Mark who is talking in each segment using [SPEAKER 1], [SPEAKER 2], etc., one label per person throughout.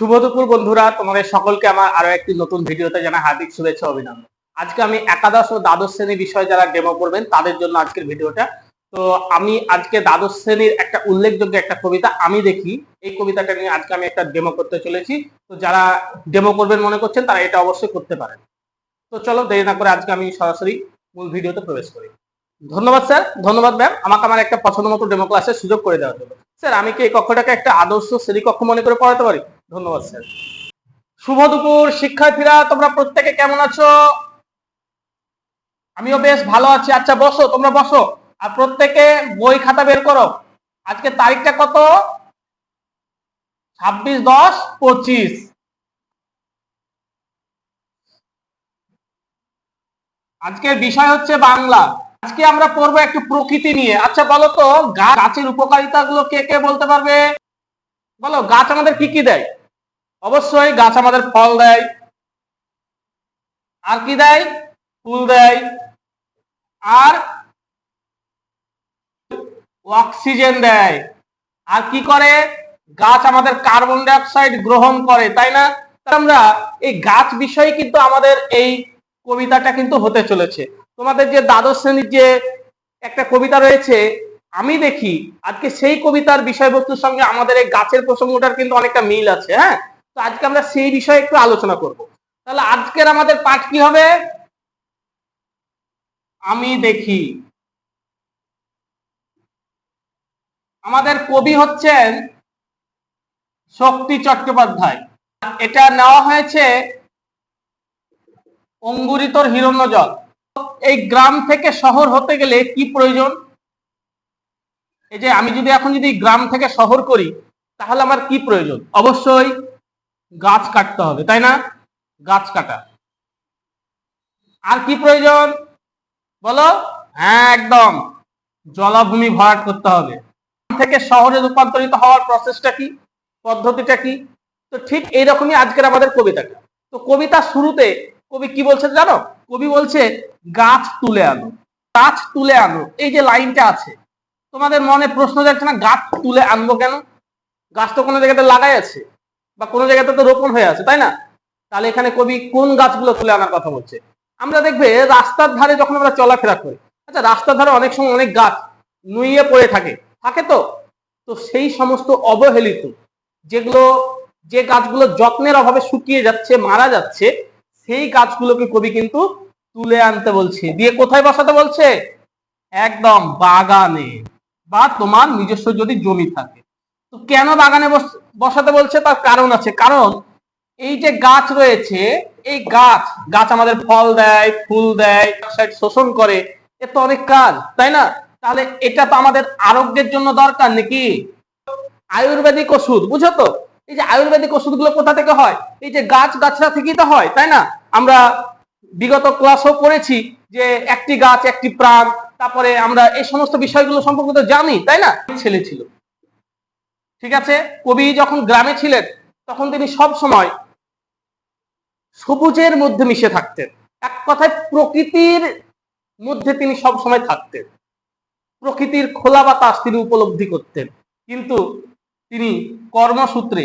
[SPEAKER 1] শুভ দুপুর বন্ধুরা, তোমাদের সকলকে আমার আরও একটি নতুন ভিডিওতে জানা হার্দিক শুভেচ্ছা অভিনন্দন। আজকে আমি একাদশ ও দ্বাদশ শ্রেণি বিষয়ে যারা ডেমো করবেন, তাদের জন্য আজকের ভিডিওটা। তো আমি আজকে দ্বাদশ শ্রেণির একটা উল্লেখযোগ্য একটা কবিতা আমি দেখি। এই কবিতাটা নিয়ে আজকে আমি একটা ডেমো করতে চলেছি। তো যারা ডেমো করবেন মনে করছেন, তারা এটা অবশ্যই করতে পারেন। তো চলো, দেরি না করে আজকে আমি সরাসরি মূল ভিডিওতে প্রবেশ করি। ধন্যবাদ স্যার, ধন্যবাদ ম্যাম আমাকে আমার একটা পছন্দ মতো ডেমো ক্লাসের সুযোগ করে দেওয়ার জন্য। স্যার, আমি কি এই কক্ষটাকে একটা আদর্শ শ্রেণীকক্ষ মনে করে পড়াতে পারি? ধন্যবাদ, স্যার। শুভ দুপুর, শিক্ষার্থীরা, তোমরা প্রত্যেকে কেমন আছো? আমিও বেশ ভালো আছি। আচ্ছা বসো, তোমরা বসো। আর প্রত্যেকে বই খাতা বের করো। আজকে তারিখটা কত? ছাব্বিশ দশ পঁচিশ। আজকের বিষয় হচ্ছে বাংলা। আজকে আমরা পড়ব একটু প্রকৃতি নিয়ে। আচ্ছা বলো তো, গাছের উপকারিতা গুলো কে কে বলতে পারবে? বলো, গাছ আমাদের কি কি দেয়? অবশ্যই গাছ আমাদের ফল দেয়। আর কি দেয়? ফুল দেয়। আর অক্সিজেন দেয়। আর কি করে? গাছ আমাদের কার্বন ডাইঅক্সাইড গ্রহণ করে, তাই না? আমরা এই গাছ বিষয়ে কিন্তু আমাদের এই কবিতাটা কিন্তু হতে চলেছে। তোমাদের যে দ্বাদশ শ্রেণির যে একটা কবিতা রয়েছে, আমি দেখি, আজকে সেই কবিতার বিষয়বস্তুর সঙ্গে আমাদের এই গাছের প্রসঙ্গটার কিন্তু অনেকটা মিল আছে হ্যাঁ? তো আজকে আমরা সেই বিষয়ে একটু আলোচনা করব। তাহলে আজকের আমাদের পাঠ কি হবে? আমি দেখি। আমাদের কবি হচ্ছেন শক্তি চট্টোপাধ্যায়। এটা নেওয়া হয়েছে অঙ্গুরিতর হিরণ্য জল এই গ্রাম থেকে শহর হতে গেলে কি প্রয়োজন? এই যে আমি যদি এখন যদি গ্রাম থেকে শহর করি, তাহলে আমার কি প্রয়োজন? অবশ্যই গাছ কাটতে হবে, তাই না? গাছ কাটা। আর কি প্রয়োজন? বলো? হ্যাঁ একদম। জলাভূমি ভরাট করতে হবে। থেকে শহরে রূপান্তরিত হওয়ার প্রসেসটা কি? পদ্ধতিটা কি? তো ঠিক এইরকমই আজকের আমাদের কবিতাটা। তো কবিতা শুরুতে, কবি কি বলছে জানো? কবি বলছে, গাছ তুলে আনো, গাছ তুলে আনো। এই যে লাইনটা আছে। তোমাদের মনে প্রশ্ন যাচ্ছে না, গাছ তুলে আনব কেন? গাছ তো কোনো জায়গাতে লাগাই আছে। বা কোনো জায়গাতে তো রোপণ হয়ে আছে, তাই না? তাহলে এখানে কবি কোন গাছগুলো তুলে আনার কথা বলছে? আমরা দেখবে রাস্তার ধারে যখন আমরা চলাফেরা করি আচ্ছা রাস্তার ধারে অনেক সময় অনেক গাছ নুইয়ে পড়ে থাকে থাকে তো? তো সেই সমস্ত অবহেলিত, যেগুলো, যে গাছগুলো যত্নের অভাবে শুকিয়ে যাচ্ছে, মারা যাচ্ছে, সেই গাছগুলোকে কবি কিন্তু তুলে আনতে বলছে। দিয়ে কোথায় বসাতে বলছে? একদম বাগানে, বা তোমার নিজস্ব যদি জমি থাকে। তো কেন বাগানে বস- বসাতে বলছে? তার কারণ আছে। কারণ এই যে গাছ রয়েছে, এই গাছ গাছ আমাদের ফল দেয়, ফুল দেয় শোষণ করে, এ তো অনেক কাজ, তাই না? তাহলে এটা তো আমাদের আরোগ্যের জন্য দরকার নাকি? আয়ুর্বেদিক ওষুধ বুঝো তো? এই যে আয়ুর্বেদিক ওষুধগুলো কোথা থেকে হয়? এই যে গাছ গাছরা থেকেই তো হয়, তাই না? আমরা বিগত ক্লাসও পড়েছি যে একটি গাছ, একটি প্রাণ, তারপরে আমরা এই সমস্ত বিষয়গুলো সম্পর্কে তো জানি, তাই না? ছেলে ছিল। ঠিক আছে? কবি যখন গ্রামে ছিলেন, তখন তিনি সব সময় সবুজের মধ্যে মিশে থাকতেন। এক কথায় প্রকৃতির মধ্যে তিনি সব সময় থাকতেন। প্রকৃতির খোলা বাতাস তিনি উপলব্ধি করতেন। কিন্তু তিনি কর্মসূত্রে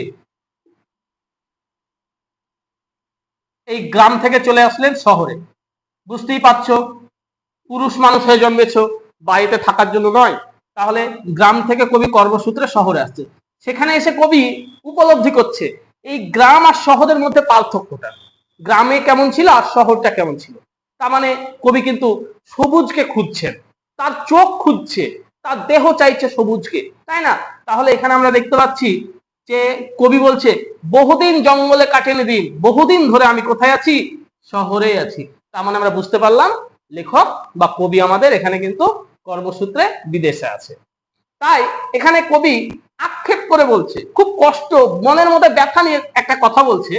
[SPEAKER 1] এই গ্রাম থেকে চলে আসলেন শহরে। বুঝতেই পারছ, পুরুষ মানুষ হয়ে জন্মেছো, বাড়িতে থাকার জন্য নয়। তাহলে গ্রাম থেকে কবি কর্মসূত্রে শহরে আসছে। সেখানে এসে কবি উপলব্ধি করছে, এই গ্রাম আর শহরের মধ্যে পার্থক্যটা। গ্রামে কেমন ছিল আর শহরটা কেমন ছিল? তার মানে কবি কিন্তু সবুজকে খুঁজছেন, তার চোখ খুঁজছে, তার দেহ চাইছে সবুজকে, তাই না? তাহলে এখানে আমরা দেখতে পাচ্ছি যে কবি বলছে, বহুদিন জঙ্গলে কাটেন দিন, বহুদিন ধরে আমি কোথায় আছি? শহরে আছি। তার মানে আমরা বুঝতে পারলাম, লেখক বা কবি আমাদের এখানে কিন্তু কর্মসূত্রে বিদেশে আছে। তাই এখানে কবি আক্ষেপ করে বলছে, খুব কষ্ট, মনের মধ্যে ব্যথা নিয়ে একটা কথা বলছে,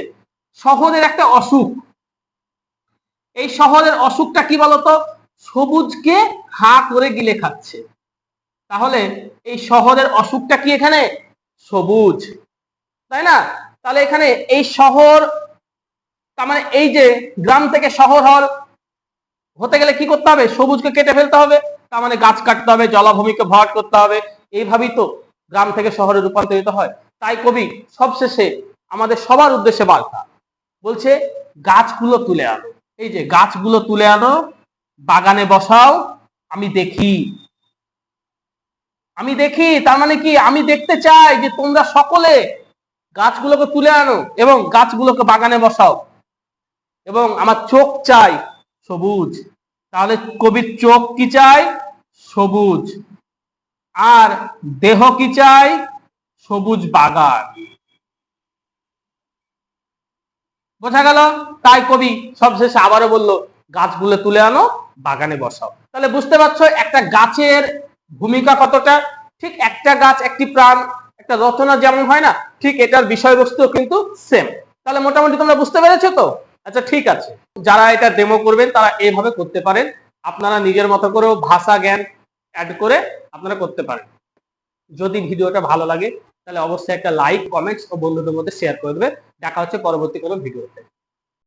[SPEAKER 1] শহরের একটা অসুখ। এই শহরের অসুখটা কি বলতো? সবুজকে হা করে গিলে খাচ্ছে। তাহলে এই শহরের অসুখটা কি এখানে? সবুজ। তাই না? তাহলে এখানে এই শহর, তার মানে এই যে গ্রাম থেকে শহর হল হতে গেলে কি করতে হবে? সবুজকে কেটে ফেলতে হবে। তার মানে গাছ কাটতে হবে, জলাভূমিকে ভরাট করতে হবে। এইভাবেই তো গ্রাম থেকে শহরে রূপান্তরিত হয়। তাই কবি সবশেষে আমাদের সবার উদ্দেশ্যে বার্তা বলছে, গাছগুলো তুলে আনো। এই যে গাছগুলো তুলে আনো, বাগানে বসাও, আমি দেখি। আমি দেখি, তার মানে কি? আমি দেখতে চাই যে তোমরা সকলে গাছগুলোকে তুলে আনো এবং গাছগুলোকে বাগানে বসাও। এবং আমার চোখ চাই সবুজ। তাহলে কবির চোখ কি চাই? সবুজ। আর দেহ কি চাই? সবুজ বাগান। বোঝা গেল? তাই কবি সবশেষে আবারও বলল, গাছগুলো তুলে আনো, বাগানে বসাও। তাহলে বুঝতে পারছ, একটা গাছের ভূমিকা কতটা? ঠিক একটা গাছ, একটি প্রাণ, একটা রচনা যেমন হয় না, ঠিক এটার বিষয়বস্তু কিন্তু সেম তাহলে মোটামুটি তোমরা বুঝতে পেরেছ তো? আচ্ছা ঠিক আছে। যারা এটা ডেমো করবেন, তারা এভাবে করতে পারেন। আপনারা নিজের মতো করেও ভাষা, জ্ঞান অ্যাড করে আপনারা করতে পারেন। যদি ভিডিওটা ভালো লাগে, তাহলে অবশ্যই একটা লাইক কমেন্টস ও বন্ধুদের মধ্যে শেয়ার করে দেবে দেখা হচ্ছে পরবর্তী কোনো ভিডিওতে।